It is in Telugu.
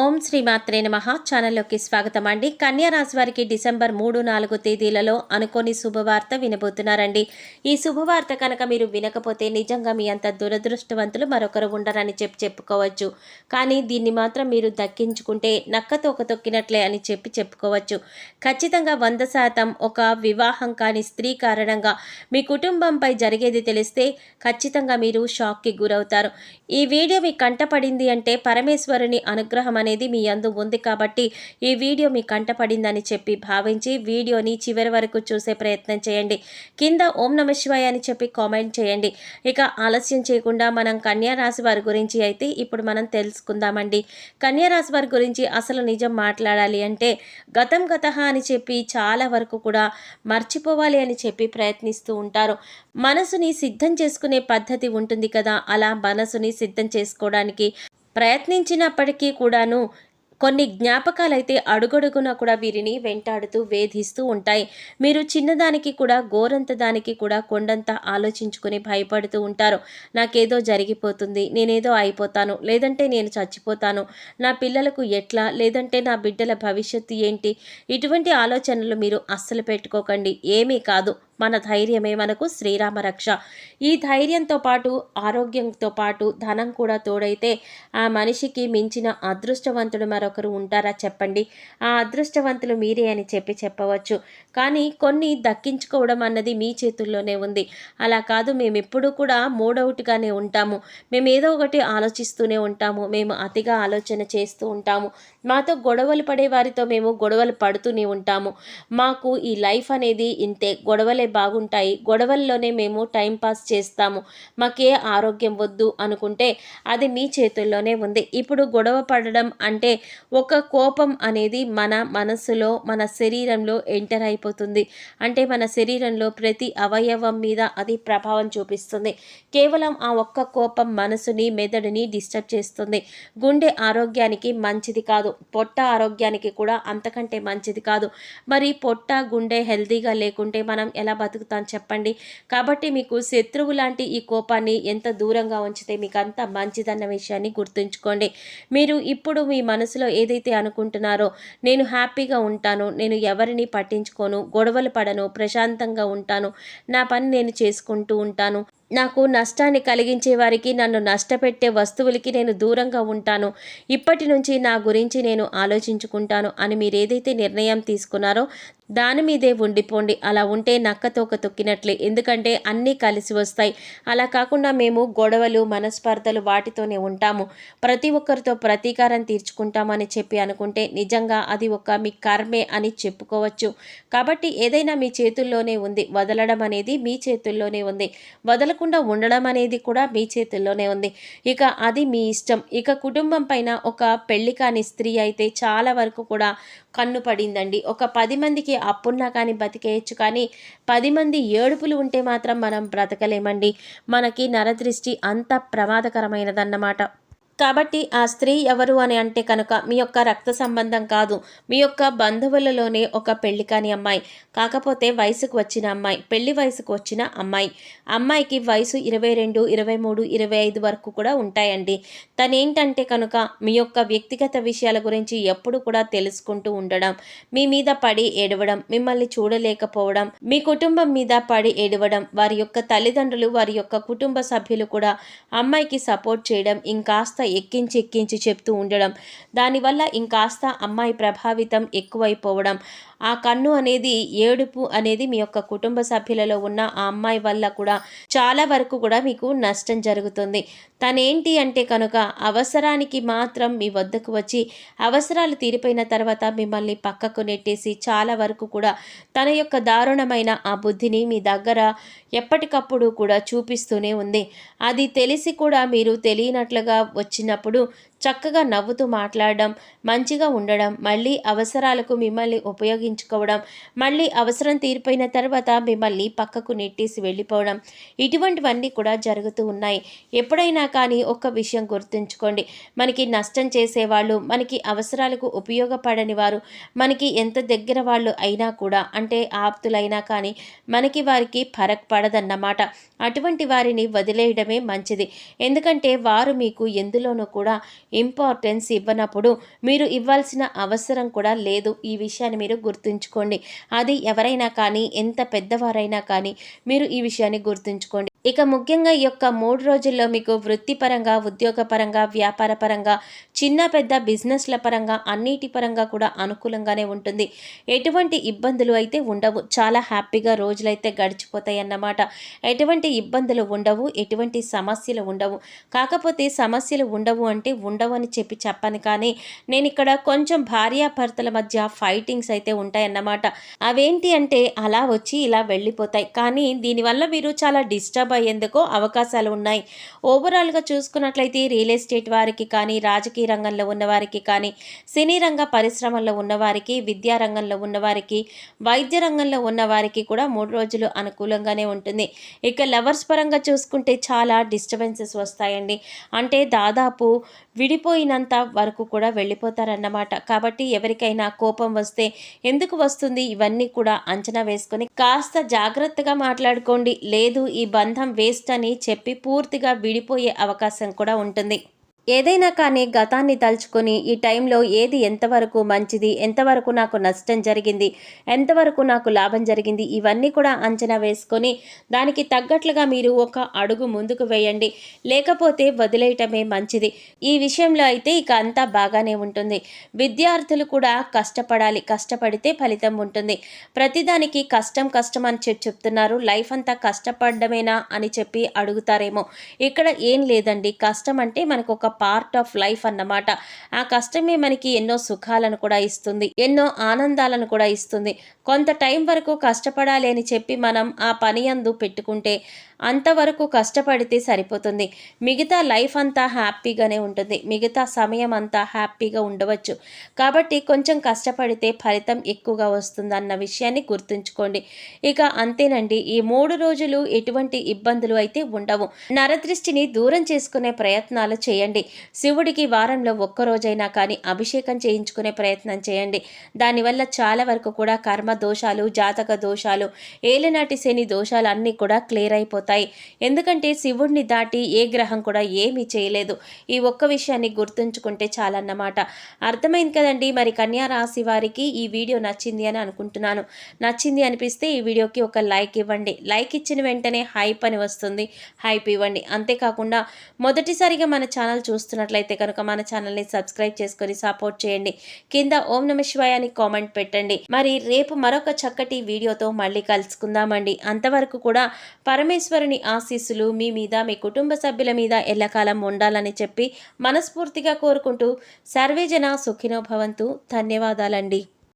ఓం శ్రీ మాత్రే నమ. ఛానల్లోకి స్వాగతం అండి. కన్యా రాశి వారికి డిసెంబర్ మూడు నాలుగు తేదీలలో అనుకోని శుభవార్త వినబోతున్నారండి. ఈ శుభవార్త కనుక మీరు వినకపోతే నిజంగా మీ అంత దురదృష్టవంతులు మరొకరు ఉండరని చెప్పి చెప్పుకోవచ్చు. కానీ దీన్ని మాత్రం మీరు దక్కించుకుంటే నక్క తోక తొక్కినట్లే అని చెప్పి చెప్పుకోవచ్చు. ఖచ్చితంగా వంద శాతం ఒక వివాహం కాని స్త్రీ కారణంగా మీ కుటుంబంపై జరిగేది తెలిస్తే ఖచ్చితంగా మీరు షాక్కి గురవుతారు. ఈ వీడియో మీ కంటపడింది అంటే పరమేశ్వరుని అనుగ్రహం అనేది మీ అందు ఉంది కాబట్టి ఈ వీడియో మీ కంటపడిందని చెప్పి భావించి వీడియోని చివరి వరకు చూసే ప్రయత్నం చేయండి. కింద ఓం నమ శివాయ అని చెప్పి కామెంట్ చేయండి. ఇక ఆలస్యం చేయకుండా మనం కన్యా రాశి వారి గురించి అయితే ఇప్పుడు మనం తెలుసుకుందామండి. కన్యారాశి వారి గురించి అసలు నిజం మాట్లాడాలి అంటే గతం గత అని చెప్పి చాలా వరకు కూడా మర్చిపోవాలి అని చెప్పి ప్రయత్నిస్తూ ఉంటారు. మనసుని సిద్ధం చేసుకునే పద్ధతి ఉంటుంది కదా? అలా మనసుని సిద్ధం చేసుకోవడానికి ప్రయత్నించినప్పటికీ కూడాను కొన్ని జ్ఞాపకాలైతే అడుగడుగున కూడా వీరిని వెంటాడుతూ వేధిస్తూ ఉంటాయి. మీరు చిన్నదానికి కూడా గోరంత దానికి కూడా కొండంత ఆలోచించుకుని భయపడుతూ ఉంటారు. నాకేదో జరిగిపోతుంది నేనేదో అయిపోతాను లేదంటే నేను చచ్చిపోతాను నా పిల్లలకు ఎట్లా లేదంటే నా బిడ్డల భవిష్యత్తు ఏంటి? ఇటువంటి ఆలోచనలు మీరు అస్సలు పెట్టుకోకండి ఏమీ కాదు. మన ధైర్యమే మనకు శ్రీరామ రక్ష. ఈ ధైర్యంతో పాటు ఆరోగ్యంతో పాటు ధనం కూడా తోడైతే ఆ మనిషికి మించిన అదృష్టవంతుడు మరొకరు ఉంటారా చెప్పండి. ఆ అదృష్టవంతులు మీరే అని చెప్పి చెప్పవచ్చు. కానీ కొన్ని దక్కించుకోవడం అన్నది మీ చేతుల్లోనే ఉంది. అలా కాదు మేము ఎప్పుడూ కూడా మూడవుట్గానే ఉంటాము. మేము ఏదో ఒకటి ఆలోచిస్తూనే ఉంటాము. మేము అతిగా ఆలోచన చేస్తూ ఉంటాము. మాతో గొడవలు పడే వారితో మేము గొడవలు పడుతూనే ఉంటాము. మాకు ఈ లైఫ్ అనేది ఇంతే. గొడవలే బాగుంటాయి. గొడవల్లోనే మేము టైం పాస్ చేస్తాము. మాకే ఆరోగ్యం వద్దు అనుకుంటే అది మీ చేతుల్లోనే ఉంది. ఇప్పుడు గొడవ పడడం అంటే ఒక కోపం అనేది మన మనస్సులో మన శరీరంలో ఎంటర్ అయిపోతుంది. అంటే మన శరీరంలో ప్రతి అవయవం మీద అది ప్రభావం చూపిస్తుంది. కేవలం ఆ ఒక్క కోపం మనసుని మెదడుని డిస్టర్బ్ చేస్తుంది. గుండె ఆరోగ్యానికి మంచిది కాదు. పొట్ట ఆరోగ్యానికి కూడా అంతకంటే మంచిది కాదు. మరి పొట్ట గుండె హెల్తీగా లేకుంటే మనం ఎలా బతుకుతాను చెప్పండి. కాబట్టి మీకు శత్రువు లాంటి ఈ కోపాన్ని ఎంత దూరంగా ఉంచితే మీకు అంత మంచిదన్న విషయాన్ని గుర్తుంచుకోండి. మీరు ఇప్పుడు మీ మనసులో ఏదైతే అనుకుంటున్నారో నేను హ్యాపీగా ఉంటాను నేను ఎవరిని పట్టించుకోను గొడవలు పడను ప్రశాంతంగా ఉంటాను నా పని నేను చేసుకుంటూ ఉంటాను నాకు నష్టాన్ని కలిగించే వారికి నన్ను నష్టపెట్టే వస్తువులకి నేను దూరంగా ఉంటాను ఇప్పటి నుంచి నా గురించి నేను ఆలోచించుకుంటాను అని మీరు ఏదైతే నిర్ణయం తీసుకున్నారో దాని మీదే ఉండిపోండి. అలా ఉంటే నక్కతోక తొక్కినట్లే. ఎందుకంటే అన్నీ కలిసి వస్తాయి. అలా కాకుండా మేము గొడవలు మనస్పర్ధలు వాటితోనే ఉంటాము. ప్రతి ఒక్కరితో ప్రతీకారం తీర్చుకుంటామని చెప్పి అనుకుంటే నిజంగా అది ఒక మీ కర్మే అని చెప్పుకోవచ్చు. కాబట్టి ఏదైనా మీ చేతుల్లోనే ఉంది. వదలడం అనేది మీ చేతుల్లోనే ఉంది. వదలకుండా ఉండడం అనేది కూడా మీ చేతుల్లోనే ఉంది. ఇక అది మీ ఇష్టం. ఇక కుటుంబం పైన ఒక పెళ్ళి కాని స్త్రీ అయితే చాలా వరకు కూడా కన్ను పడిందండి. ఒక పది మందికి అప్పున్నా కానీ బతికేయచ్చు కానీ పది మంది ఏడుపులు ఉంటే మాత్రం మనం బ్రతకలేమండి. మనకి నరదృష్టి అంత ప్రమాదకరమైనదన్నమాట. కాబట్టి ఆ స్త్రీ ఎవరు అని అంటే కనుక మీ యొక్క రక్త సంబంధం కాదు. మీ యొక్క బంధువులలోనే ఒక పెళ్ళి కాని అమ్మాయి. కాకపోతే వయసుకు వచ్చిన అమ్మాయి. పెళ్ళి వయసుకు వచ్చిన అమ్మాయి. అమ్మాయికి వయసు ఇరవై రెండు ఇరవై మూడు ఇరవై ఐదు వరకు కూడా ఉంటాయండి. తనేంటంటే కనుక మీ యొక్క వ్యక్తిగత విషయాల గురించి ఎప్పుడు కూడా తెలుసుకుంటూ ఉండడం మీ మీద పడి ఏడవడం మిమ్మల్ని చూడలేకపోవడం మీ కుటుంబం మీద పడి ఏడవడం వారి యొక్క తల్లిదండ్రులు వారి యొక్క కుటుంబ సభ్యులు కూడా అమ్మాయికి సపోర్ట్ చేయడం ఇంకాస్త ఎక్కించి ఎక్కించి చెప్తూ ఉండడం. దానివల్ల ఇంకాస్త అమ్మాయి ప్రభావితం ఎక్కువైపోవడం. ఆ కన్ను అనేది ఏడుపు అనేది మీ యొక్క కుటుంబ సభ్యులలో ఉన్న ఆ అమ్మాయి వల్ల కూడా చాలా వరకు కూడా మీకు నష్టం జరుగుతుంది. తనేంటి అంటే కనుక అవసరానికి మాత్రం మీ వద్దకు వచ్చి అవసరాలు తీరిపోయిన తర్వాత మిమ్మల్ని పక్కకు నెట్టేసి చాలా వరకు కూడా తన యొక్క దారుణమైన ఆ బుద్ధిని మీ దగ్గర ఎప్పటికప్పుడు కూడా చూపిస్తూనే ఉంది. అది తెలిసి కూడా మీరు తెలియనట్లుగా వచ్చినప్పుడు చక్కగా నవ్వుతూ మాట్లాడడం మంచిగా ఉండడం మళ్ళీ అవసరాలకు మిమ్మల్ని ఉపయోగించుకోవడం మళ్ళీ అవసరం తీరిపోయిన తర్వాత మిమ్మల్ని పక్కకు నెట్టేసి వెళ్ళిపోవడం ఇటువంటివన్నీ కూడా జరుగుతూ ఉన్నాయి. ఎప్పుడైనా కానీ ఒక్క విషయం గుర్తుంచుకోండి. మనకి నష్టం చేసేవాళ్ళు మనకి అవసరాలకు ఉపయోగపడని వారు మనకి ఎంత దగ్గర వాళ్ళు అయినా కూడా అంటే ఆప్తులైనా కానీ మనకి వారికి ఫరక్ పడదన్నమాట. అటువంటి వారిని వదిలేయడమే మంచిది. ఎందుకంటే వారు మీకు ఎందులోనూ కూడా ఇంపార్టెన్స్ ఇవ్వనప్పుడు మీరు ఇవ్వాల్సిన అవసరం కూడా లేదు. ఈ విషయాన్ని మీరు గుర్తుంచుకోండి. అది ఎవరైనా కానీ ఎంత పెద్దవారైనా కానీ మీరు ఈ విషయాన్ని గుర్తుంచుకోండి. ఇక ముఖ్యంగా ఈ యొక్క మూడు రోజుల్లో మీకు వృత్తిపరంగా ఉద్యోగపరంగా వ్యాపార పరంగా చిన్న పెద్ద బిజినెస్ల పరంగా అన్నిటి పరంగా కూడా అనుకూలంగానే ఉంటుంది. ఎటువంటి ఇబ్బందులు అయితే ఉండవు. చాలా హ్యాపీగా రోజులైతే గడిచిపోతాయి అన్నమాట ఎటువంటి ఇబ్బందులు ఉండవు. ఎటువంటి సమస్యలు ఉండవు. కాకపోతే సమస్యలు ఉండవు అంటే ఉండవు అని చెప్పి చెప్పను కానీ నేను ఇక్కడ కొంచెం భార్యాభర్తల మధ్య ఫైటింగ్స్ అయితే ఉంటాయన్నమాట. అవేంటి అంటే అలా వచ్చి ఇలా వెళ్ళిపోతాయి. కానీ దీనివల్ల మీరు చాలా డిస్టర్బ్ అయ్యేందుకు అవకాశాలు ఉన్నాయి. ఓవరాల్గా చూసుకున్నట్లయితే రియల్ ఎస్టేట్ వారికి కానీ రాజకీయ రంగంలో ఉన్నవారికి కానీ సినీ రంగ పరిశ్రమల్లో ఉన్నవారికి విద్యా రంగంలో ఉన్నవారికి వైద్య రంగంలో ఉన్నవారికి కూడా మూడు రోజులు అనుకూలంగానే ఉంటుంది. ఇక లవర్స్ పరంగా చూసుకుంటే చాలా డిస్టర్బెన్సెస్ వస్తాయండి. అంటే దాదాపు విడిపోయినంత వరకు కూడా వెళ్ళిపోతారన్నమాట. కాబట్టి ఎవరికైనా కోపం వస్తే ఎందుకు వస్తుంది? ఇవన్నీ కూడా అంచనా వేసుకొని కాస్త జాగ్రత్తగా మాట్లాడుకోండి. లేదు ఈ బంధం వేస్ట్ అని చెప్పి పూర్తిగా విడిపోయే అవకాశం కూడా ఉంటుంది. ఏదైనా కానీ గతాన్ని తలుచుకొని ఈ టైంలో ఏది ఎంతవరకు మంచిది ఎంతవరకు నాకు నష్టం జరిగింది ఎంతవరకు నాకు లాభం జరిగింది ఇవన్నీ కూడా అంచనా వేసుకొని దానికి తగ్గట్లుగా మీరు ఒక అడుగు ముందుకు వేయండి. లేకపోతే వదిలేయటమే మంచిది. ఈ విషయంలో అయితే ఇక అంతా బాగానే ఉంటుంది. విద్యార్థులు కూడా కష్టపడాలి కష్టపడితే ఫలితం ఉంటుంది. ప్రతిదానికి కష్టం కష్టం అని చెప్పి చెప్తున్నారు. లైఫ్ అంతా కష్టపడమేనా అని చెప్పి అడుగుతారేమో. ఇక్కడ ఏం లేదండి. కష్టం అంటే మనకు ఒక పార్ట్ ఆఫ్ లైఫ్ అన్నమాట. ఆ కష్టమే మనకి ఎన్నో సుఖాలను కూడా ఇస్తుంది ఎన్నో ఆనందాలను కూడా ఇస్తుంది. కొంత టైం వరకు కష్టపడాలి అని చెప్పి మనం ఆ పని అందు పెట్టుకుంటే అంతవరకు కష్టపడితే సరిపోతుంది. మిగతా లైఫ్ అంతా హ్యాపీగానే ఉంటుంది మిగతా సమయం అంతా హ్యాపీగా ఉండవచ్చు. కాబట్టి కొంచెం కష్టపడితే ఫలితం ఎక్కువగా వస్తుంది అన్న విషయాన్ని గుర్తుంచుకోండి. ఇక అంతేనండి ఈ మూడు రోజులు ఎటువంటి ఇబ్బందులు అయితే ఉండవు. నరదృష్టిని దూరం చేసుకునే ప్రయత్నాలు చేయండి. శివుడికి వారంలో ఒక్కరోజైనా కానీ అభిషేకం చేయించుకునే ప్రయత్నం చేయండి. దానివల్ల చాలా వరకు కూడా కర్మ దోషాలు జాతక దోషాలు ఏలినాటి శని దోషాలు అన్నీ కూడా క్లియర్ అయిపోతాయి. ఎందుకంటే శివుడిని దాటి ఏ గ్రహం కూడా ఏమీ చేయలేదు. ఈ ఒక్క విషయాన్ని గుర్తుంచుకుంటే చాలన్నమాట. అర్థమైంది కదండి? మరి కన్యా రాశి వారికి ఈ వీడియో నచ్చింది అని అనుకుంటున్నాను. నచ్చింది అనిపిస్తే ఈ వీడియోకి ఒక లైక్ ఇవ్వండి. లైక్ ఇచ్చిన వెంటనే హైప్ అని వస్తుంది. హైప్ ఇవ్వండి. అంతేకాకుండా మొదటిసారిగా మన ఛానల్ చూస్తున్నట్లయితే కనుక మన ఛానల్ని సబ్స్క్రైబ్ చేసుకొని సపోర్ట్ చేయండి. కింద ఓం నమ శివాయ అని కామెంట్ పెట్టండి. మరి రేపు మరొక చక్కటి వీడియోతో మళ్ళీ కలుసుకుందామండి. అంతవరకు కూడా పరమేశ్వరుని ఆశీస్సులు మీ మీద మీ కుటుంబ సభ్యుల మీద ఎల్లకాలం ఉండాలని చెప్పి మనస్ఫూర్తిగా కోరుకుంటూ సర్వేజన సుఖినోభవంతు ధన్యవాదాలండి.